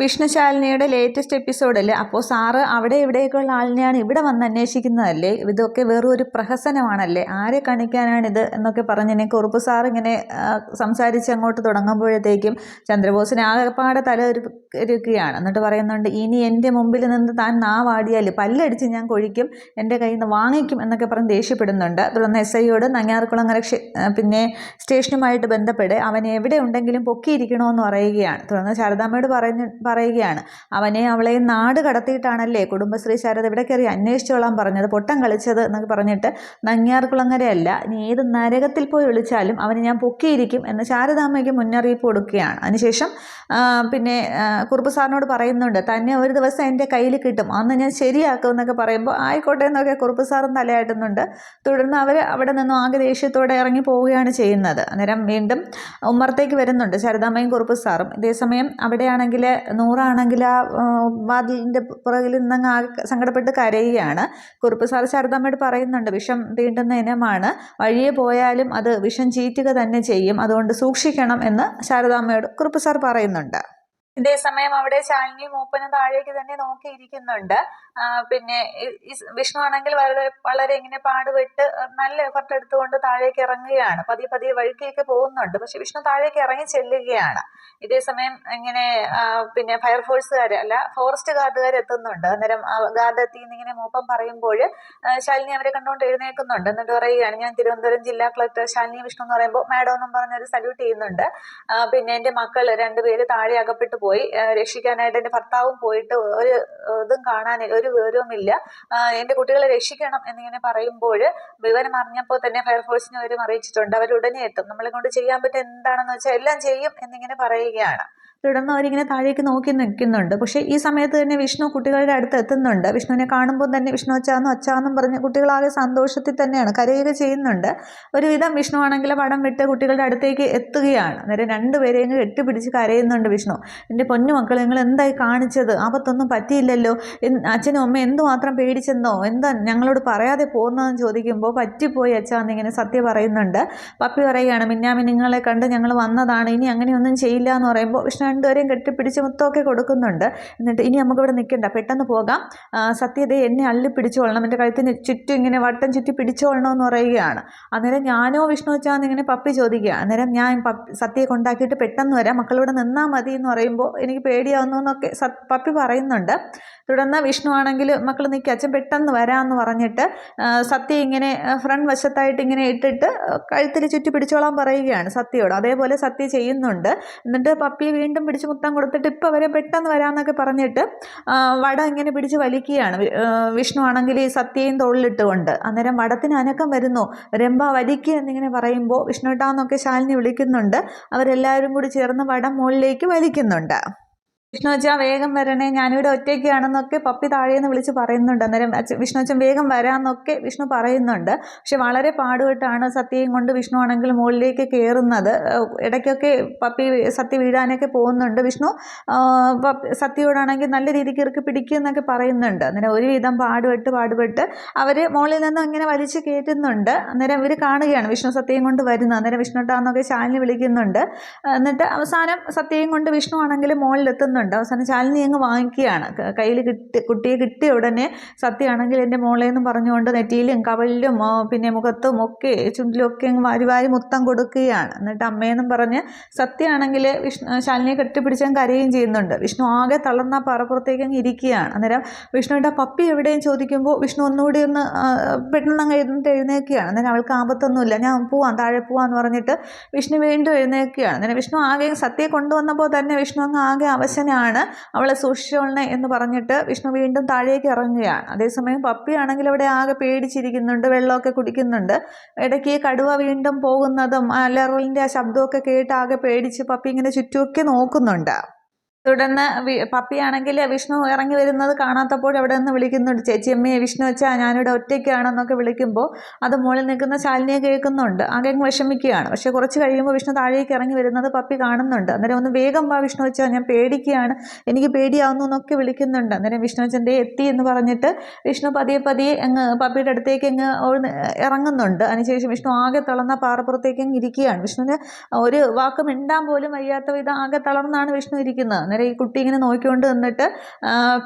വിഷ്ണുശാലിനിയുടെ latest എപ്പിസോഡിൽ അപ്പോൾ sir അവിടെ ഇവിടെയൊക്കെയുള്ള ആളിനെയാണ് ഇവിടെ വന്ന് അന്വേഷിക്കുന്നതല്ലേ? ഇതൊക്കെ വെറും ഒരു പ്രഹസനമാണല്ലേ? ആരെ കാണിക്കാനാണിത് എന്നൊക്കെ പറഞ്ഞ് എനിക്ക് കുറുപ്പ് സാർ ഇങ്ങനെ സംസാരിച്ച് അങ്ങോട്ട് തുടങ്ങുമ്പോഴത്തേക്കും ചന്ദ്രബോസിന് ആകെപ്പാടെ തല ഒരു ഒരുക്കുകയാണ്. എന്നിട്ട് പറയുന്നുണ്ട് ഇനി എന്റെ മുമ്പിൽ നിന്ന് താൻ നാവാടിയാൽ പല്ലടിച്ച് ഞാൻ കൊഴിക്കും എന്റെ കയ്യിൽ നിന്ന് വാങ്ങിക്കും എന്നൊക്കെ പറഞ്ഞ് ദേഷ്യപ്പെടുന്നുണ്ട്. തുടർന്ന് എസ് ഐയോട് നങ്ങാർക്കുളങ്ങര പിന്നെ സ്റ്റേഷനുമായിട്ട് ബന്ധപ്പെട്ട് അവൻ എവിടെ ഉണ്ടെങ്കിലും പൊക്കിയിരിക്കണമെന്ന് പറയുകയാണ്. തുടർന്ന് ശാരദാമ്മയോട് പറഞ്ഞ് പറയുകയാണ്. അവനെ അവളെ നാട് കടത്തിയിട്ടാണല്ലേ കുടുംബശ്രീ ശാരദ ഇവിടെ കയറി അന്വേഷിച്ചോളാൻ പറഞ്ഞത്? പൊട്ടം കളിച്ചത് എന്നൊക്കെ പറഞ്ഞിട്ട് നങ്ങിയാർക്കുളങ്ങരയല്ല നീ ഏത് നരകത്തിൽ പോയി വിളിച്ചാലും അവനെ ഞാൻ പൊക്കിയിരിക്കും എന്ന് ശാരദാമ്മയ്ക്ക് മുന്നറിയിപ്പ് കൊടുക്കുകയാണ്. അതിനുശേഷം പിന്നെ കുറുപ്പ് സാറിനോട് പറയുന്നുണ്ട് തന്നെ ഒരു ദിവസം എന്റെ കയ്യിൽ കിട്ടും അന്ന് ഞാൻ ശരിയാക്കും എന്നൊക്കെ പറയുമ്പോൾ ആയിക്കോട്ടെ എന്നൊക്കെ കുറുപ്പ് സാറും തലയാട്ടുന്നുണ്ട്. തുടർന്ന് അവർ അവിടെ നിന്നും ആകെ ദേഷ്യത്തോടെ ഇറങ്ങി പോവുകയാണ് ചെയ്യുന്നത്. അന്നേരം വീണ്ടും ഉമ്മറത്തേക്ക് വരുന്നുണ്ട് ശാരദാമ്മയും കുറുപ്പ് സാറും. ഇതേസമയം അവിടെയാണെങ്കിൽ നൂറാണെങ്കിൽ ആ ആ, വാതിലിന്റെ പുറകിൽ നിന്നങ്ങ് ആകെ സങ്കടപ്പെട്ട് കരയുകയാണ്. കുറുപ്പ് സാർ ശാരദാമ്മയോട് പറയുന്നുണ്ട് വിഷം തീണ്ടുന്ന ഇനമാണ് വഴിയെ പോയാലും അത് വിഷം ചീറ്റുക തന്നെ ചെയ്യും. അതുകൊണ്ട് സൂക്ഷിക്കണം എന്ന് ശാരദാമ്മയോട് കുറുപ്പ് സാർ പറയുന്നുണ്ട്. ഇതേസമയം അവിടെ ശാലിനി മൂപ്പനും താഴേക്ക് തന്നെ നോക്കിയിരിക്കുന്നുണ്ട്. പിന്നെ വിഷ്ണു ആണെങ്കിൽ വളരെ വളരെ ഇങ്ങനെ പാടുപെട്ട് നല്ല എഫർട്ട് എടുത്തുകൊണ്ട് താഴേക്ക് ഇറങ്ങുകയാണ്. പതിയെ പതിയെ വഴിക്കേക്ക് പോകുന്നുണ്ട്. പക്ഷെ വിഷ്ണു താഴേക്ക് ഇറങ്ങി ചെല്ലുകയാണ്. ഇതേസമയം ഇങ്ങനെ പിന്നെ ഫയർഫോഴ്സുകാർ അല്ല ഫോറസ്റ്റ് ഗാർഡുകാർ എത്തുന്നുണ്ട്. അന്നേരം ഗാർഡ് എത്തി ഇങ്ങനെ മൂപ്പം പറയുമ്പോൾ ശാലിനി അവരെ കണ്ടുകൊണ്ട് എഴുന്നേൽക്കുന്നുണ്ട്. എന്നിട്ട് പറയുകയാണ് ഞാൻ തിരുവനന്തപുരം ജില്ലാ കളക്ടർ ശാലിനി വിഷ്ണു എന്ന് പറയുമ്പോൾ മാഡം എന്നും പറഞ്ഞൊരു സല്യൂട്ട് ചെയ്യുന്നുണ്ട്. പിന്നെ എന്റെ മക്കൾ രണ്ടുപേര് താഴെ അകപ്പെട്ടു പോയി. രക്ഷിക്കാനായിട്ട് എന്റെ ഭർത്താവും പോയിട്ട് ഒരു ഇതും കാണാൻ ഒരു വിവരവുമില്ല. എന്റെ കുട്ടികളെ രക്ഷിക്കണം എന്നിങ്ങനെ പറയുമ്പോൾ വിവരം അറിഞ്ഞപ്പോൾ തന്നെ ഫയർഫോഴ്സിനെ അവരും അറിയിച്ചിട്ടുണ്ട്. അവർ ഉടനെ എത്തും. നമ്മളെ കൊണ്ട് ചെയ്യാൻ പറ്റുന്ന എന്താണെന്ന് വെച്ചാൽ എല്ലാം ചെയ്യും എന്നിങ്ങനെ പറയുകയാണ്. തുടർന്ന് അവരിങ്ങനെ താഴേക്ക് നോക്കി നിൽക്കുന്നുണ്ട്. പക്ഷേ ഈ സമയത്ത് തന്നെ വിഷ്ണു കുട്ടികളുടെ അടുത്ത് എത്തുന്നുണ്ട്. വിഷ്ണുവിനെ കാണുമ്പോൾ തന്നെ വിഷ്ണു അച്ചാന്നും അച്ചാന്നും പറഞ്ഞ് കുട്ടികളാകെ സന്തോഷത്തിൽ തന്നെയാണ് കരയുക ചെയ്യുന്നുണ്ട്. ഒരുവിധം വിഷ്ണു ആണെങ്കിൽ പടം വിട്ട് കുട്ടികളുടെ അടുത്തേക്ക് എത്തുകയാണ്. അന്നേരം രണ്ടുപേരെയും കെട്ടിപ്പിടിച്ച് കരയുന്നുണ്ട് വിഷ്ണു. എന്റെ പൊന്നു മക്കൾ നിങ്ങൾ എന്തായി കാണിച്ചത്? ആപത്തൊന്നും പറ്റിയില്ലല്ലോ. അച്ഛനും അമ്മയും എന്തുമാത്രം പേടിച്ചെന്നോ? എന്താ ഞങ്ങളോട് പറയാതെ പോകുന്നതെന്ന് ചോദിക്കുമ്പോൾ പറ്റിപ്പോയി അച്ഛാന്ന് ഇങ്ങനെ സത്യം പറയുന്നുണ്ട്. പപ്പി പറയുകയാണ് മിന്നാമി നിങ്ങളെ കണ്ട് ഞങ്ങൾ വന്നതാണ്. ഇനി അങ്ങനെയൊന്നും ചെയ്യില്ല എന്ന് പറയുമ്പോൾ വിഷ്ണു രണ്ടുപേരെയും കെട്ടിപ്പിടിച്ച് മുത്തമൊക്കെ കൊടുക്കുന്നുണ്ട്. എന്നിട്ട് ഇനി നമുക്കിവിടെ നിൽക്കണ്ട. പെട്ടെന്ന് പോകാം. സത്യതയെ എന്നെ അള്ളി പിടിച്ചോളണം എന്റെ കഴുത്തിന് ചുറ്റും ഇങ്ങനെ വട്ടം ചുറ്റി പിടിച്ചോളണം എന്ന് പറയുകയാണ്. അന്നേരം ഞാനോ വിഷ്ണു വെച്ചാൽ ഇങ്ങനെ പപ്പി ചോദിക്കുക അന്നേരം ഞാൻ പപ്പി സത്യയെ കൊണ്ടാക്കിയിട്ട് പെട്ടെന്ന് വരാം. മക്കളിവിടെ നിന്നാൽ മതി എന്ന് പറയുമ്പോൾ എനിക്ക് പേടിയാവുന്നു എന്നൊക്കെ പപ്പി പറയുന്നുണ്ട്. തുടർന്ന് വിഷ്ണു ആണെങ്കിൽ മക്കൾ നിൽക്കുക അച്ഛൻ പെട്ടെന്ന് വരാമെന്ന് പറഞ്ഞിട്ട് സത്യ ഇങ്ങനെ ഫ്രണ്ട് വശത്തായിട്ട് ഇങ്ങനെ ഇട്ടിട്ട് കഴുത്തിൽ ചുറ്റി പിടിച്ചോളാൻ പറയുകയാണ് സത്യയോട്. അതേപോലെ സത്യ ചെയ്യുന്നുണ്ട്. എന്നിട്ട് പപ്പിയെ വീണ്ടും പിടിച്ച് മുത്തം കൊടുത്തിട്ട് ഇപ്പോൾ അവരെ പെട്ടെന്ന് വരാമെന്നൊക്കെ പറഞ്ഞിട്ട് വട ഇങ്ങനെ പിടിച്ച് വലിക്കുകയാണ്. വിഷ്ണു ആണെങ്കിൽ ഈ സത്യയും തോളിലിട്ടുകൊണ്ട്. അന്നേരം വടത്തിന് അനക്കം വരുന്നു. രംഭ വലിക്കുക എന്നിങ്ങനെ പറയുമ്പോൾ വിഷ്ണുട്ടാന്നൊക്കെ ശാലിനി വിളിക്കുന്നുണ്ട്. അവരെല്ലാവരും കൂടി ചേർന്ന് വടം മുകളിലേക്ക് വലിക്കുന്നുണ്ട്. വിഷ്ണു വേഗം വരണേ. ഞാനിവിടെ ഒറ്റയ്ക്കാണെന്നൊക്കെ പപ്പി താഴേന്ന് വിളിച്ച് പറയുന്നുണ്ട്. അന്നേരം വിഷ്ണു വേഗം വരാമെന്നൊക്കെ വിഷ്ണു പറയുന്നുണ്ട്. പക്ഷെ വളരെ പാടുപെട്ടാണ് സത്യയും കൊണ്ട് വിഷ്ണു ആണെങ്കിൽ മുകളിലേക്ക് കയറുന്നത് ഇടയ്ക്കൊക്കെ പപ്പി സത്യ വീഴാനൊക്കെ പോകുന്നുണ്ട്. വിഷ്ണു സത്യയോടാണെങ്കിൽ നല്ല രീതിക്ക് ഇറക്കി പിടിക്കും എന്നൊക്കെ പറയുന്നുണ്ട്. അന്നേരം ഒരുവിധം പാടുപെട്ട് പാടുപെട്ട് അവർ മുകളിൽ നിന്നും ഇങ്ങനെ വലിച്ച് കയറ്റുന്നുണ്ട്. അന്നേരം ഇവർ കാണുകയാണ് വിഷ്ണു സത്യയും കൊണ്ട് വരുന്നത്. അന്നേരം വിഷ്ണുട്ടാന്നൊക്കെ ശാലിനി വിളിക്കുന്നുണ്ട്. എന്നിട്ട് അവസാനം സത്യയും കൊണ്ട് വിഷ്ണു ആണെങ്കിൽ മുകളിലെത്തുന്നുണ്ട്. അവസാനം ശാലിനി അങ്ങ് വാങ്ങിക്കുകയാണ്. കയ്യിൽ കിട്ടി കുട്ടിയെ കിട്ടിയ ഉടനെ സത്യമാണെങ്കിൽ എന്റെ മോളെ എന്ന് പറഞ്ഞുകൊണ്ട് നെറ്റിയിലും കവലിലും പിന്നെ മുഖത്തും ഒക്കെ ചുണ്ടിലും ഒക്കെ അങ്ങ് വാരി വാരി മുത്തം കൊടുക്കുകയാണ്. എന്നിട്ട് അമ്മയെന്നും പറഞ്ഞ് സത്യമാണെങ്കിൽ വിഷ്ണു ശാലിനിയെ കെട്ടിപ്പിടിച്ചാൽ കരയുകയും ചെയ്യുന്നുണ്ട്. വിഷ്ണു ആകെ തളർന്ന പറപ്പുറത്തേക്ക് അങ്ങ് ഇരിക്കുകയാണ്. അന്നേരം വിഷ്ണുവിന്റെ പപ്പി എവിടെയും ചോദിക്കുമ്പോൾ വിഷ്ണു ഒന്നുകൂടി ഒന്ന് പെട്ടെന്ന് അങ്ങ് എഴുന്നിട്ട് എഴുന്നേക്കുകയാണ് അന്നേരം അവൾക്ക് ആപത്തൊന്നുമില്ല. ഞാൻ പോവാം താഴെ പോവാന്ന് പറഞ്ഞിട്ട് വിഷ്ണു വീണ്ടും എഴുന്നേക്കുകയാണ് അന്നേരം വിഷ്ണു ആകെ സത്യയെ കൊണ്ടുവന്നപ്പോൾ തന്നെ വിഷ്ണു അങ്ങ് ആകെ അവശനാണ് അവളെ സൂക്ഷിച്ചോളെ എന്ന് പറഞ്ഞിട്ട് വിഷ്ണു വീണ്ടും താഴേക്ക് ഇറങ്ങുകയാണ്. അതേസമയം പപ്പിയാണെങ്കിൽ അവിടെ ആകെ പേടിച്ചിരിക്കുന്നുണ്ട് വെള്ളമൊക്കെ കുടിക്കുന്നുണ്ട്. ഇടയ്ക്ക് കടുവ വീണ്ടും പോകുന്നതും അലറലിന്റെ ആ ശബ്ദമൊക്കെ കേട്ട് ആകെ പേടിച്ച് പപ്പി ഇങ്ങനെ ചുറ്റുമൊക്കെ നോക്കുന്നുണ്ട്. തുടർന്ന് പപ്പിയാണെങ്കിൽ വിഷ്ണു ഇറങ്ങി വരുന്നത് കാണാത്തപ്പോൾ അവിടെ നിന്ന് വിളിക്കുന്നുണ്ട്. ചേച്ചിയമ്മയെ വിഷ്ണു വെച്ചാൽ ഞാനിവിടെ ഒറ്റയ്ക്കാണെന്നൊക്കെ വിളിക്കുമ്പോൾ അത് മുകളിൽ നിൽക്കുന്ന ശാലിനിയെ കേൾക്കുന്നുണ്ട്. ആകെ വിഷമിക്കുകയാണ്. പക്ഷേ കുറച്ച് കഴിയുമ്പോൾ വിഷ്ണു താഴേക്ക് ഇറങ്ങി വരുന്നത് പപ്പി കാണുന്നുണ്ട്. അന്നേരം ഒന്ന് വേഗം വാ വിഷ്ണു വെച്ചാൽ ഞാൻ പേടിക്കുകയാണ്. എനിക്ക് പേടിയാവുന്നു എന്നൊക്കെ വിളിക്കുന്നുണ്ട്. അന്നേരം വിഷ്ണു വെച്ചന്റെ എത്തി എന്ന് പറഞ്ഞിട്ട് വിഷ്ണു പതിയെ പതിയെ അങ്ങ് പപ്പിയുടെ അടുത്തേക്ക് അങ്ങ് ഇറങ്ങുന്നുണ്ട്. അതിനുശേഷം വിഷ്ണു ആകെ തളർന്ന പാറപ്പുറത്തേക്ക് ഇരിക്കുകയാണ്. വിഷ്ണുവിന് ഒരു വാക്ക് മിണ്ടാൻ പോലും വയ്യാത്ത വിധം ആകെ തളർന്നാണ് വിഷ്ണു ഇരിക്കുന്നത്. അന്നേരം ഈ കുട്ടി ഇങ്ങനെ നോക്കിക്കൊണ്ട് നിന്നിട്ട്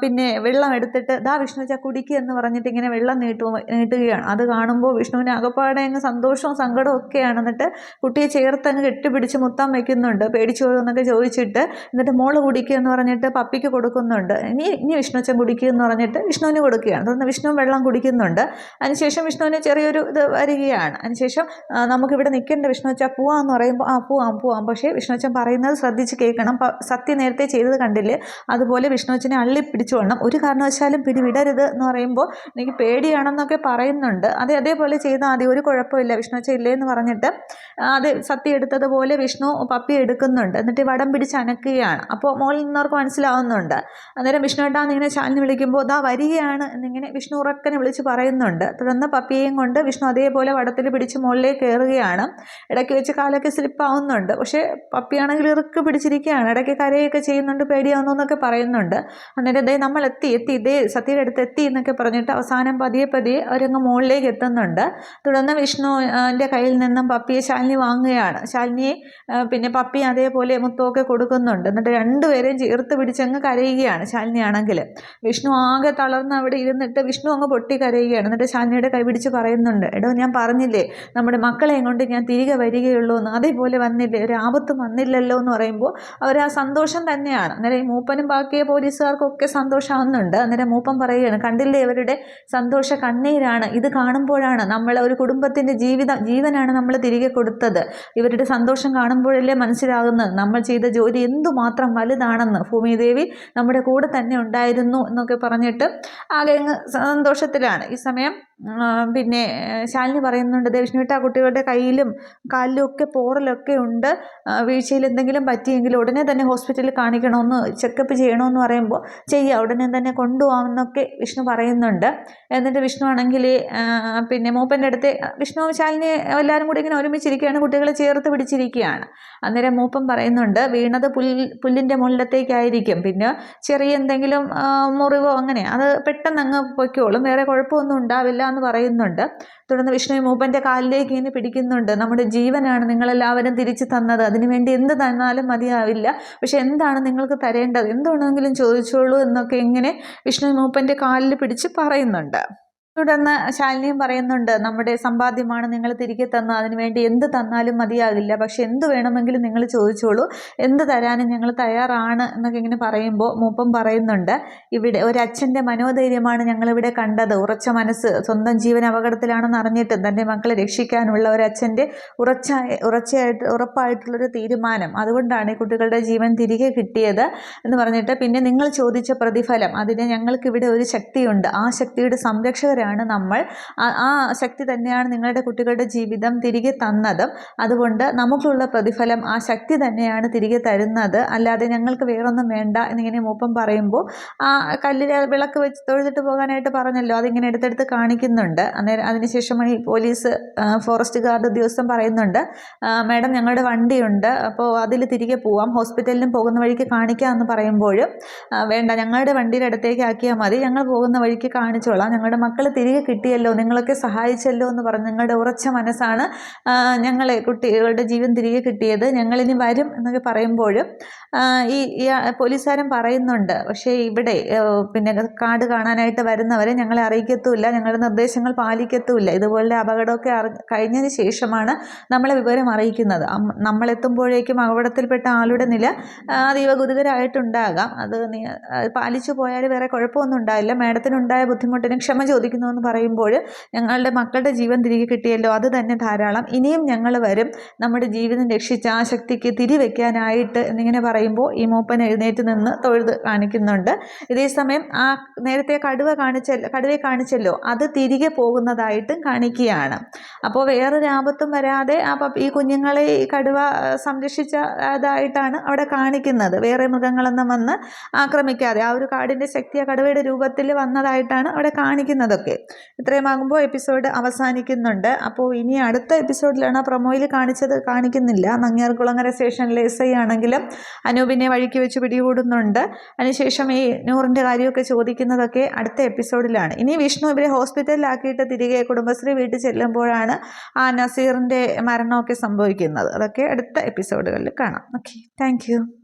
പിന്നെ വെള്ളം എടുത്തിട്ട് ദാ വിഷ്ണു ചാ കുടിക്കുക എന്ന് പറഞ്ഞിട്ട് ഇങ്ങനെ വെള്ളം നീട്ടു നീട്ടുകയാണ്. അത് കാണുമ്പോൾ വിഷ്ണുവിന് അകപ്പാടെ അങ്ങ് സന്തോഷവും സങ്കടവും ഒക്കെയാണ്. എന്നിട്ട് കുട്ടിയെ ചേർത്ത് അങ്ങ് കെട്ടിപ്പിടിച്ച് മുത്താൻ വയ്ക്കുന്നുണ്ട് പേടിച്ചു എന്നൊക്കെ ചോദിച്ചിട്ട് എന്നിട്ട് മോൾ കുടിക്കുക എന്ന് പറഞ്ഞിട്ട് പപ്പിക്ക് കൊടുക്കുന്നുണ്ട്. ഇനി ഇനി വിഷ്ണുച്ചൻ കുടിക്കുക എന്ന് പറഞ്ഞിട്ട് വിഷ്ണുവിന് കൊടുക്കുകയാണ്. തുടർന്ന് വിഷ്ണു വെള്ളം കുടിക്കുന്നുണ്ട്. അതിനുശേഷം വിഷ്ണുവിന് ചെറിയൊരു ഇത് വരികയാണ്. അതിനുശേഷം നമുക്കിവിടെ നിൽക്കേണ്ട വിഷ്ണുവച്ച പോവാന്ന് പറയുമ്പോൾ ആ പോവാം പോവാം. പക്ഷേ വിഷ്ണുവച്ചൻ പറയുന്നത് ശ്രദ്ധിച്ച് കേൾക്കണം. സത്യം നേരത്തെ ചെയ്തത് കണ്ടില്ലേ? അതുപോലെ വിഷ്ണുവച്ചനെ അള്ളി പിടിച്ചു വേണം ഒരു കാരണവശാലും പിടിവിടരുത് എന്ന് പറയുമ്പോൾ എനിക്ക് പേടിയാണെന്നൊക്കെ പറയുന്നുണ്ട്. അതെ അതേപോലെ ചെയ്താൽ മതി. ഒരു കുഴപ്പമില്ല. വിഷ്ണുവച്ച ഇല്ലേ എന്ന് പറഞ്ഞിട്ട് അത് സത്യം എടുത്തതുപോലെ വിഷ്ണു പപ്പി എടുക്കുന്നുണ്ട്. എന്നിട്ട് വടം പിടിച്ച് അനക്കുകയാണ്. അപ്പോൾ മോളിൽ നിന്നവർക്ക് മനസ്സിലാവുന്നുണ്ട്. അന്നേരം വിഷ്ണു ഏട്ടാ ഇങ്ങനെ ചാലിന് വിളിക്കുമ്പോൾ ദാ വരികയാണ് എന്നിങ്ങനെ വിഷ്ണു ഉറക്കനെ വിളിച്ച് പറയുന്നുണ്ട്. തുടർന്ന് പപ്പിയെയും കൊണ്ട് വിഷ്ണു അതേപോലെ വടത്തിൽ പിടിച്ച് മുകളിലേക്ക് കയറുകയാണ്. ഇടയ്ക്ക് വെച്ച് കാലൊക്കെ സ്ലിപ്പ് ആവുന്നുണ്ട്. പക്ഷേ പപ്പിയാണെങ്കിൽ ഇറുക്ക് പിടിച്ചിരിക്കുകയാണ്. ഇടയ്ക്ക് കരയൊക്കെ ചെയ്യുന്നുണ്ട്. പേടിയാവുന്നു എന്നൊക്കെ പറയുന്നുണ്ട്. അന്നേരം ഇതേ നമ്മൾ എത്തി എത്തി ഇതേ സത്യയുടെ അടുത്ത് എത്തി എന്നൊക്കെ പറഞ്ഞിട്ട് അവസാനം പതിയെ പതിയെ അവരങ്ങ് മുകളിലേക്ക് എത്തുന്നുണ്ട്. തുടർന്ന് വിഷ്ണുവിന്റെ കയ്യിൽ നിന്നും പപ്പിയെ ശാലിനി വാങ്ങുകയാണ്. ശാലിനിയെ പിന്നെ പപ്പി അതേപോലെ മുത്തമൊക്കെ കൊടുക്കുന്നുണ്ട്. എന്നിട്ട് രണ്ടുപേരെയും ചേർത്ത് പിടിച്ചങ്ങ് കരയുകയാണ് ശാലിനിയാണെങ്കിൽ വിഷ്ണു ആകെ തളർന്ന് അവിടെ ഇരുന്നിട്ട് വിഷ്ണു അങ്ങ് പൊട്ടി കരയുകയാണ് എന്നിട്ട് ശാലിനിയുടെ കൈ പിടിച്ച് പറയുന്നുണ്ട് എടോ ഞാൻ പറഞ്ഞില്ലേ നമ്മുടെ മക്കളെയും കൊണ്ട് ഞാൻ തിരികെ വരികയുള്ളൂ എന്ന് അതേപോലെ വന്നില്ലേ ഒരു ആപത്തും വന്നില്ലല്ലോ എന്ന് പറയുമ്പോൾ അവർ ആ സന്തോഷം തന്നെയാണ്. അന്നേരം ഈ മൂപ്പനും ബാക്കിയ പോലീസുകാർക്കൊക്കെ സന്തോഷമാവുന്നുണ്ട്. അന്നേരം മൂപ്പൻ പറയുകയാണ് കണ്ടില്ലേ ഇവരുടെ സന്തോഷ കണ്ണീരാണ്. ഇത് കാണുമ്പോഴാണ് നമ്മൾ ഒരു കുടുംബത്തിന്റെ ജീവിതം ജീവനാണ് നമ്മൾ തിരികെ കൊടുത്തത്. ഇവരുടെ സന്തോഷം കാണുമ്പോഴല്ലേ മനസ്സിലാകുന്നത്. നമ്മൾ ചെയ്ത ജോലി എന്തുമാത്രം വലുതാണെന്ന്. ഭൂമിദേവി നമ്മുടെ കൂടെ തന്നെ ഉണ്ടായിരുന്നു എന്നൊക്കെ പറഞ്ഞിട്ട് ആകെ സന്തോഷത്തിലാണ്. ഈ സമയം പിന്നെ ശാലിനി പറയുന്നുണ്ട് ദേവിഷ്ണുവിട്ട് ആ കുട്ടികളുടെ കയ്യിലും കാലിലും ഒക്കെ പോറലൊക്കെ ഉണ്ട്. വീഴ്ചയിൽ എന്തെങ്കിലും പറ്റിയെങ്കിൽ ഉടനെ തന്നെ ഹോസ്പിറ്റലിൽ കാണിക്കണമെന്ന് ചെക്കപ്പ് ചെയ്യണമെന്ന് പറയുമ്പോൾ ചെയ്യുക ഉടനെ തന്നെ കൊണ്ടുപോകാമെന്നൊക്കെ വിഷ്ണു പറയുന്നുണ്ട്. എന്നിട്ട് വിഷ്ണു ആണെങ്കിൽ പിന്നെ മൂപ്പന്റെ അടുത്ത് വിഷ്ണു ശാലിനി എല്ലാവരും കൂടി ഇങ്ങനെ ഒരുമിച്ചിരിക്കുകയാണ് കുട്ടികളെ ചേർത്ത് പിടിച്ചിരിക്കുകയാണ്. അന്നേരം മൂപ്പൻ പറയുന്നുണ്ട് വീണത് പുൽ പുല്ലിന്റെ മുകളിലത്തേക്കായിരിക്കും. പിന്നെ ചെറിയ എന്തെങ്കിലും മുറിവോ അങ്ങനെ അത് പെട്ടെന്ന് അങ്ങ് പൊയ്ക്കോളും. വേറെ കുഴപ്പമൊന്നും ഉണ്ടാവില്ല എന്ന് പറയുന്നുണ്ട്. തുടർന്ന് വിഷ്ണു മൂപ്പന്റെ കാലിലേക്ക് ഇങ്ങനെ പിടിക്കുന്നുണ്ട്. നമ്മുടെ ജീവനാണ് നിങ്ങളെല്ലാവരും തിരിച്ചു തന്നത്. അതിനുവേണ്ടി എന്ത് തന്നാലും മതിയാവില്ല. പക്ഷെ എന്താണ് നിങ്ങൾക്ക് തരേണ്ടത്? എന്തുണ്ടെങ്കിലും ചോദിച്ചോളൂ എന്നൊക്കെ ഇങ്ങനെ വിഷ്ണു മൂപ്പന്റെ കാലിൽ പിടിച്ച് പറയുന്നുണ്ട്. തുടർന്ന് ശാലിനിയും പറയുന്നുണ്ട് നമ്മുടെ സമ്പാദ്യമാണ് നിങ്ങൾ തിരികെ തന്നു അതിനുവേണ്ടി എന്ത് തന്നാലും മതിയാകില്ല. പക്ഷെ എന്ത് വേണമെങ്കിലും നിങ്ങൾ ചോദിച്ചോളൂ. എന്ത് തരാനും ഞങ്ങൾ തയ്യാറാണ് എന്നൊക്കെ ഇങ്ങനെ പറയുമ്പോൾ മൂപ്പം പറയുന്നുണ്ട് ഇവിടെ ഒരച്ഛന്റെ മനോധൈര്യമാണ് ഞങ്ങളിവിടെ കണ്ടത്. ഉറച്ച മനസ്സ് സ്വന്തം ജീവൻ അപകടത്തിലാണെന്ന് അറിഞ്ഞിട്ട് തന്റെ മക്കളെ രക്ഷിക്കാനുള്ള ഒരച്ഛന്റെ ഉറച്ച ഉറച്ചയായിട്ട് ഉറപ്പായിട്ടുള്ളൊരു തീരുമാനം. അതുകൊണ്ടാണ് ഈ കുട്ടികളുടെ ജീവൻ തിരികെ കിട്ടിയത് എന്ന് പറഞ്ഞിട്ട് പിന്നെ നിങ്ങൾ ചോദിച്ച പ്രതിഫലം അതിന് ഞങ്ങൾക്കിവിടെ ഒരു ശക്തിയുണ്ട്. ആ ശക്തിയുടെ സംരക്ഷകർ തന്നവരാണ് നമ്മൾ. ആ ശക്തി തന്നെയാണ് നിങ്ങളുടെ കുട്ടികളുടെ ജീവിതം തിരികെ തന്നതും. അതുകൊണ്ട് നമുക്കുള്ള പ്രതിഫലം ആ ശക്തി തന്നെയാണ് തിരികെ തരുന്നത്. അല്ലാതെ ഞങ്ങൾക്ക് വേറൊന്നും വേണ്ട എന്നിങ്ങനെ മൂപ്പം പറയുമ്പോൾ ആ കല്ലിൽ വിളക്ക് വെച്ച് തൊഴുതിട്ട് പോകാനായിട്ട് പറഞ്ഞല്ലോ. അതിങ്ങനെ എടുത്തെടുത്ത് കാണിക്കുന്നുണ്ട്. അന്നേരം അതിനുശേഷം ഈ പോലീസ് ഫോറസ്റ്റ് ഗാർഡ് ഉദ്യോഗസ്ഥൻ പറയുന്നുണ്ട് മാഡം ഞങ്ങളുടെ വണ്ടിയുണ്ട്. അപ്പോൾ അതിൽ തിരികെ പോവാം. ഹോസ്പിറ്റലിലും പോകുന്ന വഴിക്ക് കാണിക്കാം എന്ന് പറയുമ്പോഴും വേണ്ട. ഞങ്ങളുടെ വണ്ടിയുടെ അടുത്തേക്ക് ആക്കിയാൽ മതി. ഞങ്ങൾ പോകുന്ന വഴിക്ക് കാണിച്ചോളാം. ഞങ്ങളുടെ മക്കൾ തിരികെ കിട്ടിയല്ലോ നിങ്ങളൊക്കെ സഹായിച്ചല്ലോ എന്ന് പറഞ്ഞ് നിങ്ങളുടെ ഉറച്ച മനസ്സാണ് ഞങ്ങളെ കുട്ടികളുടെ ജീവൻ തിരികെ കിട്ടിയത്. ഞങ്ങളിനി വരും എന്നൊക്കെ പറയുമ്പോഴും ഈ പോലീസുകാരൻ പറയുന്നുണ്ട്. പക്ഷേ ഇവിടെ പിന്നെ കാട് കാണാനായിട്ട് വരുന്നവരെ ഞങ്ങളെ അറിയിക്കത്തുമില്ല ഞങ്ങളുടെ നിർദ്ദേശങ്ങൾ പാലിക്കത്തുമില്ല. ഇതുപോലെ അപകടമൊക്കെ കഴിഞ്ഞതിന് ശേഷമാണ് നമ്മളെ വിവരം അറിയിക്കുന്നത്. നമ്മളെത്തുമ്പോഴേക്കും അപകടത്തിൽപ്പെട്ട ആളുടെ നില അതീവ ഗുരുതരമായിട്ടുണ്ടാകാം. അത് പാലിച്ചു പോയാൽ വേറെ കുഴപ്പമൊന്നും ഉണ്ടായില്ല മാഡത്തിനുണ്ടായ ബുദ്ധിമുട്ടിന് ക്ഷമ ചോദിക്കുന്നു. സാധിക്കുന്നു എന്ന് പറയുമ്പോൾ ഞങ്ങളുടെ മക്കളുടെ ജീവൻ തിരികെ കിട്ടിയല്ലോ അത് തന്നെ ധാരാളം. ഇനിയും ഞങ്ങൾ വരും. നമ്മുടെ ജീവിതം രക്ഷിച്ച ആ ശക്തിക്ക് തിരിവെക്കാനായിട്ട് എന്നിങ്ങനെ പറയുമ്പോൾ ഈ മൂപ്പൻ എഴുന്നേറ്റ് നിന്ന് തൊഴുത് കാണിക്കുന്നുണ്ട്. ഇതേസമയം ആ നേരത്തെ കടുവ കാണിച്ച കടുവയെ കാണിച്ചല്ലോ അത് തിരികെ പോകുന്നതായിട്ടും കാണിക്കുകയാണ്. അപ്പോൾ വേറെ ആപത്തും വരാതെ ആ ഈ കുഞ്ഞുങ്ങളെ ഈ കടുവ സംരക്ഷിച്ചതായിട്ടാണ് അവിടെ കാണിക്കുന്നത്. വേറെ മൃഗങ്ങളൊന്നും വന്ന് ആക്രമിക്കാതെ. ആ ഒരു കാടിന്റെ ശക്തി ആ കടുവയുടെ രൂപത്തിൽ വന്നതായിട്ടാണ് അവിടെ കാണിക്കുന്നതൊക്കെ. ഓക്കെ ഇത്രയുമാകുമ്പോൾ എപ്പിസോഡ് അവസാനിക്കുന്നുണ്ട്. അപ്പോൾ ഇനി അടുത്ത എപ്പിസോഡിലാണ് ആ പ്രൊമോയിൽ കാണിച്ചത് കാണിക്കുന്നില്ല. നങ്ങിയാർകുളങ്ങര സ്റ്റേഷനിലെ എസ് ഐ ആണെങ്കിലും അനൂപിനെ വഴിക്ക് വെച്ച് പിടികൂടുന്നുണ്ട്. അതിനുശേഷം ഈ നൂറിന്റെ കാര്യമൊക്കെ ചോദിക്കുന്നതൊക്കെ അടുത്ത എപ്പിസോഡിലാണ്. ഇനി വിഷ്ണു ഇവരെ ഹോസ്പിറ്റലിലാക്കിയിട്ട് തിരികെ കുടുംബശ്രീ വീട്ടിൽ ചെല്ലുമ്പോഴാണ് ആ നസീറിന്റെ മരണമൊക്കെ സംഭവിക്കുന്നത്. അതൊക്കെ അടുത്ത എപ്പിസോഡുകളിൽ കാണാം. Okay thank